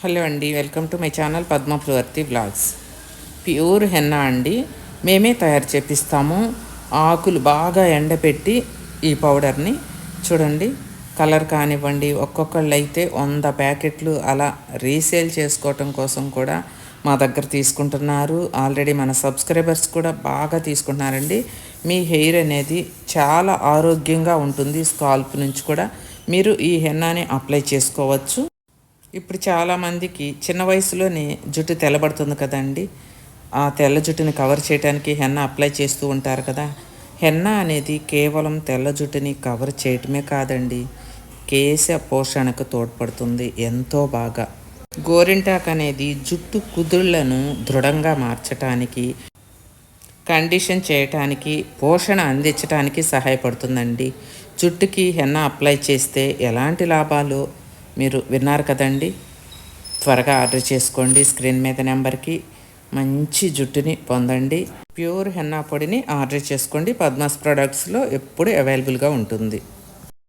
Hello అండి welcome to my channel Padmapravarthi blogs pure henna అండి మేమే తయారు చేపిస్తాము. ఆకులు బాగా ఎండపెట్టి ఈ పౌడర్ని. చూడండి కలర్ కానివ్వండి ఒక్కొక్కళ్ళు అయితే వంద ప్యాకెట్లు అలా రీసేల్ చేసుకోవటం కోసం కూడా మా దగ్గర తీసుకుంటున్నారు. ఆల్రెడీ మన సబ్స్క్రైబర్స్ కూడా బాగా తీసుకుంటున్నారండి. మీ హెయిర్ అనేది చాలా ఆరోగ్యంగా ఉంటుంది. స్కాల్ప్ నుంచి కూడా మీరు ఈ హెన్నాని అప్లై చేసుకోవచ్చు. ఇప్పుడు చాలామందికి చిన్న వయసులోనే జుట్టు తెల్లబడుతుంది కదండి. ఆ తెల్ల జుట్టుని కవర్ చేయడానికి హెన్న అప్లై చేస్తూ ఉంటారు కదా. హెన్న అనేది కేవలం తెల్ల జుట్టుని కవర్ చేయటమే కాదండి. కేశ పోషణకు తోడ్పడుతుంది ఎంతో బాగా. గోరింటాక్ అనేది జుట్టు కుదుళ్ళను దృఢంగా మార్చటానికి కండిషన్ చేయటానికి పోషణ అందించడానికి సహాయపడుతుందండి. జుట్టుకి హెన్న అప్లై చేస్తే ఎలాంటి లాభాలు? మీరు విన్నారు కదండి. త్వరగా ఆర్డర్ చేసుకోండి. స్క్రీన్ మీద నెంబర్కి మంచి జుట్టుని పొందండి. ప్యూర్ హెన్నా పొడిని ఆర్డర్ చేసుకోండి. పద్మాస్ ప్రొడక్ట్స్లో ఎప్పుడు అవైలబుల్గా ఉంటుంది.